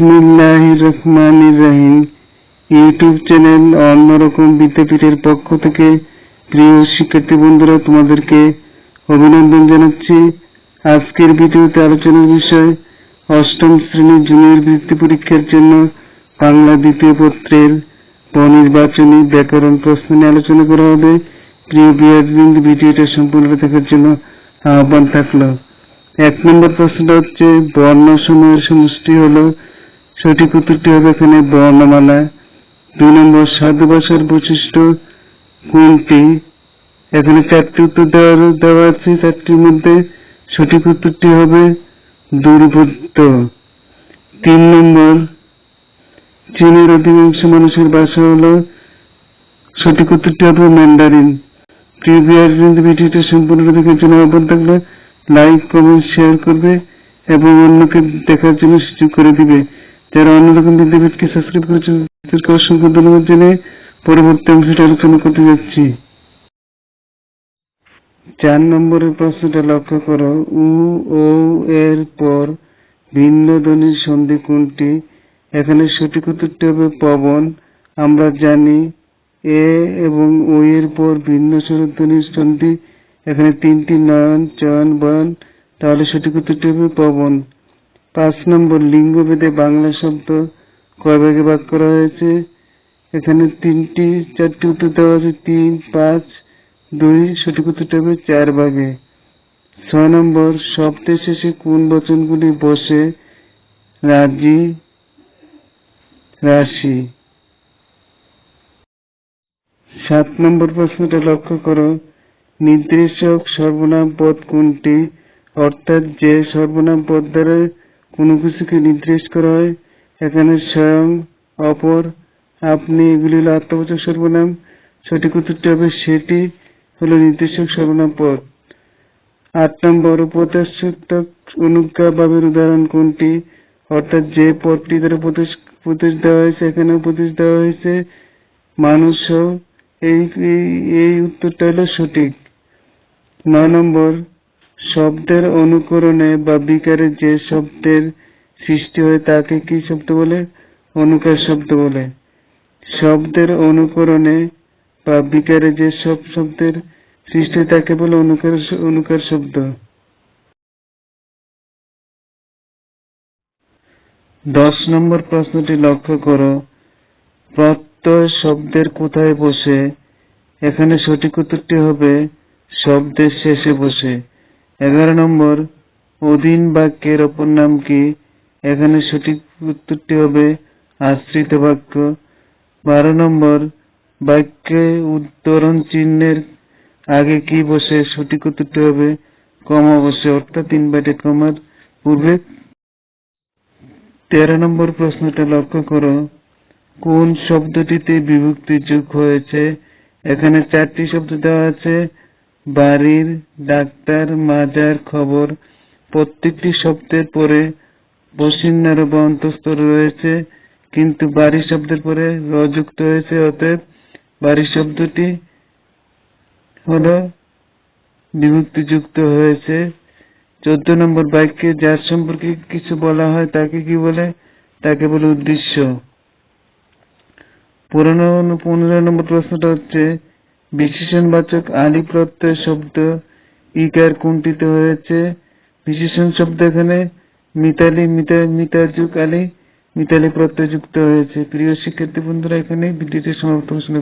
বিসমিল্লাহ রহমান রাহিম। YouTube channel অন্যরকম বিদ্যাপীঠের পক্ষ থেকে প্রিয় শিক্ষার্থী বন্ধুরা, তোমাদেরকে অভিনন্দন জানাচ্ছি। আজকের ভিডিওতে আলোচনার বিষয়, অষ্টম শ্রেণির জুনিয়র বৃত্তি পরীক্ষার জন্য বাংলা দ্বিতীয় পত্রের নির্বাচনী ব্যাকরণ প্রশ্ন নিয়ে আলোচনা করা হবে। প্রিয় বিহারবৃন্দ, ভিডিওটা সম্পূর্ণ দেখার জন্য আহ্বান থাকল। এক নম্বর প্রশ্নটা হচ্ছে বর্ণ সময়ের সমষ্টি হলো সঠিক উত্তরটি হবে এখানে বর্ণমালা দুই নম্বর সাধু ভাষার বৈশিষ্ট্য কোনটি? এখানে চারটি উত্তর দেওয়া দেওয়া আছে, চারটির মধ্যে সঠিক উত্তরটি হবে দুর্বোধ্য। তিন নম্বর, চীনের অধিকাংশ মানুষের ভাষা হলো সঠিক উত্তরটি হবে ম্যান্ডারিন। প্রিভিয়াস ভিডিওটি সম্পূর্ণ দেখার জন্য আহ্বান থাকলে লাইক, কমেন্ট, শেয়ার করবে এবং অন্যকে দেখার জন্য সুযোগ করে দিবে। যারা অন্যরকম বিদ্যাপীঠকে সাবস্ক্রাইব করেছেন, তাদেরকে অসংখ্য ধন্যবাদ জানিয়ে পরবর্তী অংশটা আলোচনা করতে যাচ্ছি। চার নম্বরের প্রশ্নটা লক্ষ্য করো। উ, ও, এর পর ভিন্ন ধ্বনির সন্ধি কোনটি? এখানে সঠিক উত্তরটি হবে পবন। আমরা জানি এ এবং ও এর পর ভিন্ন স্বরধ্বনির সন্ধি। এখানে তিনটি নয়ন, চয়ন, বয়ন। তাহলে সঠিক উত্তরটি হবে পবন। পাঁচ নম্বর লিঙ্গভেদে বাংলা শব্দ কয় ভাগে ভাগ করা হয়েছে? এখানে তিনটি, চারটি উত্তর দেওয়া আছে, তিন, পাঁচ, দুই, সঠিক উত্তরটি হবে চার ভাগে। ছয় নম্বর শব্দের শেষে কোন বচনগুলি বসে? রাজি, রাশি। সাত নম্বর প্রশ্নটা লক্ষ্য করো। নির্দেশক সর্বনাম পদ কোনটি? অর্থাৎ যে সর্বনাম পদ দ্বারা কোনো কিছুকে নির্দেশ করা হয়, এখানে স্বয়ং, অপর, আপনি এগুলি হলো আত্মবাচক সর্বনাম। সঠিক উত্তরটি হবে সেটি হলো নির্দেশক সর্বনাম পদ। আট নম্বর উপদেশক অনুজ্ঞা ভাবের উদাহরণ কোনটি? অর্থাৎ যে পদটি দ্বারা উপদেশ উপদেশ দেওয়া হয়েছে, এখানে উপদেশ দেওয়া হয়েছে, মানুষ এই এই- এই উত্তরটা হলো সঠিক। নয় নম্বর শব্দের অনুকরণে বা বিকারে যে শব্দের সৃষ্টি হয় তাকে কি শব্দ বলে? অনুকার শব্দ বলে। শব্দের অনুকরণে বা বিকারে যে সব শব্দের সৃষ্টি হয় তাকে বলে অনুকার অনুকার শব্দ। দশ নম্বর প্রশ্নটি লক্ষ্য করো। প্রত্যয় শব্দের কোথায় বসে? এখানে সঠিক উত্তরটি হবে শব্দের শেষে বসে। এগারো নম্বর, অধীন বাক্যের অপর নাম কি? এখানে সঠিক উত্তরটি হবে আশ্রিত বাক্য। বারো নম্বর, বাক্যে উত্তরণ চিহ্নের আগে কি বসে? সঠিক উত্তরটি হবে কমা বসে, অর্থাৎ তিন ইনভার্টেড কমার পূর্বে। তেরো নম্বর প্রশ্নটা লক্ষ্য করো। কোন শব্দটিতে বিভক্তি যোগ হয়েছে? এখানে চারটি শব্দ দেওয়া আছে। বাড়ির ডাক্তার, মাজার খবর, প্রত্যেকটি শব্দের পরে বসিন্নার বা অন্তস্থ রয়েছে, কিন্তু বাড়ি শব্দের পরে র যুক্ত হয়েছে, অতএব বাড়ি শব্দটি হলো বিভক্তি যুক্ত হয়েছে। চোদ্দ নম্বর বাক্যে যার সম্পর্কে কিছু বলা হয় তাকে কি বলে? তাকে বলে উদ্দেশ্য। পুরনো পনেরো নম্বর প্রশ্নটা হচ্ছে বিশেষণবাচক আলি প্রত্যয় শব্দ ইকার কুণ্ঠিত হয়েছে বিশেষণ শব্দ এখানে মিতালি, মিতা, মিতাযুগ, আলি, মিতালি প্রত্যয় যুক্ত হয়েছে প্রিয় শিক্ষার্থী বন্ধুরা এখানে ভিডিওটি সমাপ্ত ঘোষণা।